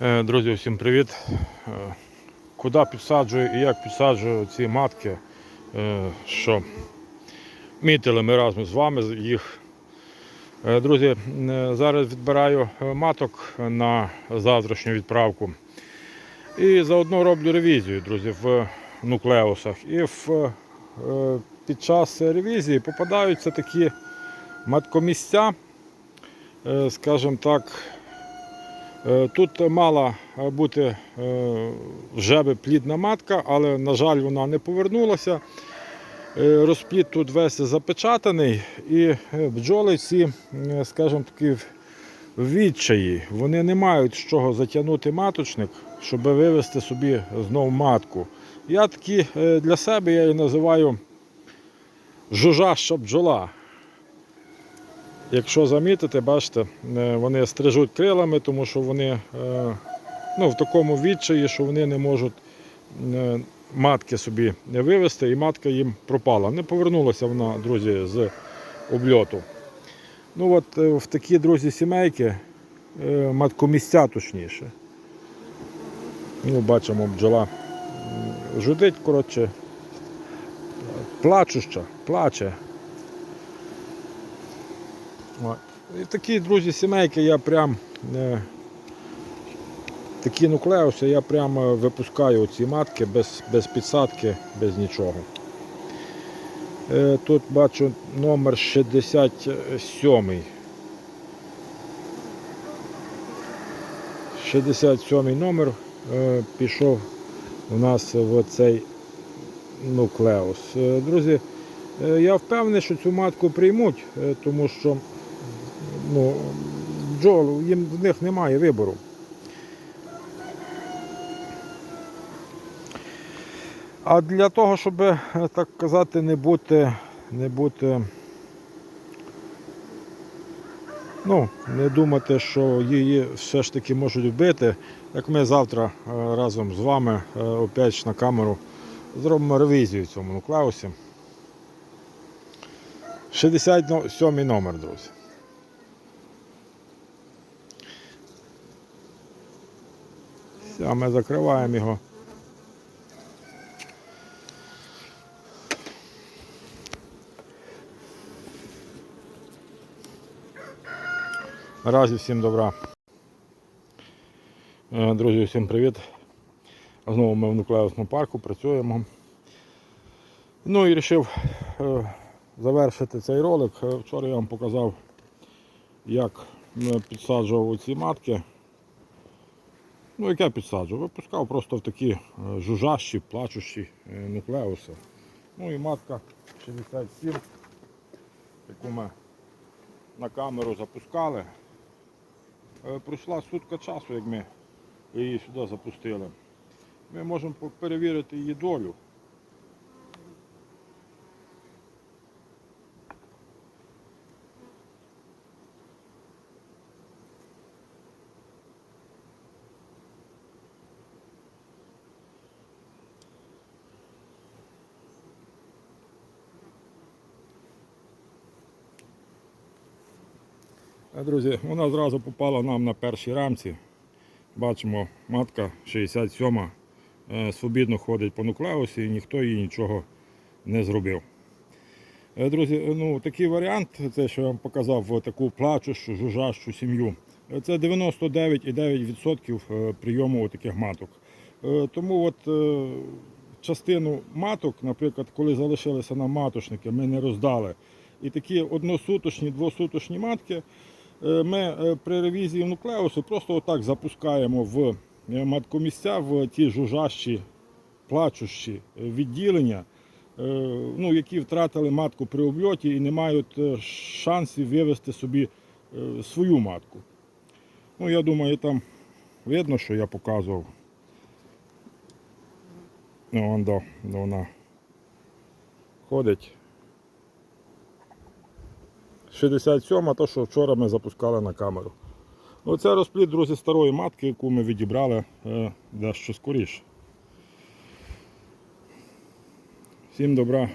Е, Друзі, всім привіт. Е, Куди підсаджую і як підсаджую ці матки, е, що мітили ми разом з вами їх. Друзі, зараз відбираю маток на завтрашню відправку. І заодно роблю ревізію, друзі, в нуклеусах. І в, під час ревізії попадаються такі маткомісця, скажімо так, Тут мала бути е, вже би плідна матка, але, на жаль, вона не повернулася. Е, Розплід тут весь запечатаний, і е, бджоли всі, е, скажімо таки, в відчаї. Вони не мають з чого затягнути маточник, щоб вивести собі знову матку. Я такі е, для себе я її називаю жужаща бджола. Якщо замітите, бачите, е, вони стрижуть крилами, тому що вони е, ну, в такому відчаї, що вони не можуть е, матки собі вивезти, і матка їм пропала. Не повернулася вона, друзі, з обльоту. Ну от в такі друзі сімейки, маткомісця точніше. Ну, бачимо, бджола жудить, коротше, плачуща, плаче. І такі, друзі, сімейки я прям е, такі нуклеуси я прямо випускаю ці матки без, без підсадки, без нічого. Е, тут бачу номер 67. 67 номер е, пішов у нас в цей нуклеус. Е, Друзі, е, я впевнений, що цю матку приймуть, е, тому що ну, бджол, їм в них немає вибору. А для того, щоб, е, так казати, не бути, не бути, ну, не думати, що її все ж таки можуть вбити, як ми завтра е, разом з вами е, опять на камеру зробимо ревізію цьому нуклеусі. 67 номер, друзі. Все, ми закриваємо його. Наразі всім добра. Е, Друзі, всім привіт. Знову ми в нуклеусному парку працюємо. Ну і вирішив е, завершити цей ролик. Е, Вчора я вам показав, як підсаджував ці матки. Ну, як я підсаджував? Випускав просто в такі е, жужащі, плачущі е, нуклеуси. Ну і матка 67, яку ми на камеру запускали. Е, Пройшла сутка часу, як ми її сюди запустили. Ми можемо перевірити її долю. Друзі, вона зразу попала нам на першій рамці. Бачимо, матка 67 е, свобідно ходить по нуклеусі і ніхто їй нічого не зробив. Е, Друзі, ну, такий варіант, це що я вам показав, таку плачущу, жужжащу сім'ю. е, Це 99,9% е, прийому таких маток. Е, Тому от е, частину маток, наприклад, коли залишилися нам маточники, ми не роздали. І такі односуточні, двосуточні матки е, ми е, при ревізії нуклеусу просто отак запускаємо в е, маткомісця, в ті жужжащі, плачущі е, відділення, е, ну, які втратили матку при обльоті і не мають е, шансів вивести собі е, свою матку. Ну, я думаю, там видно, що я показував. Ну, вон, да, вона ходить. 67 то, що вчора ми запускали на камеру. Оце розплід, друзі, старої матки, яку ми відібрали е, дещо скоріше. Всім добра.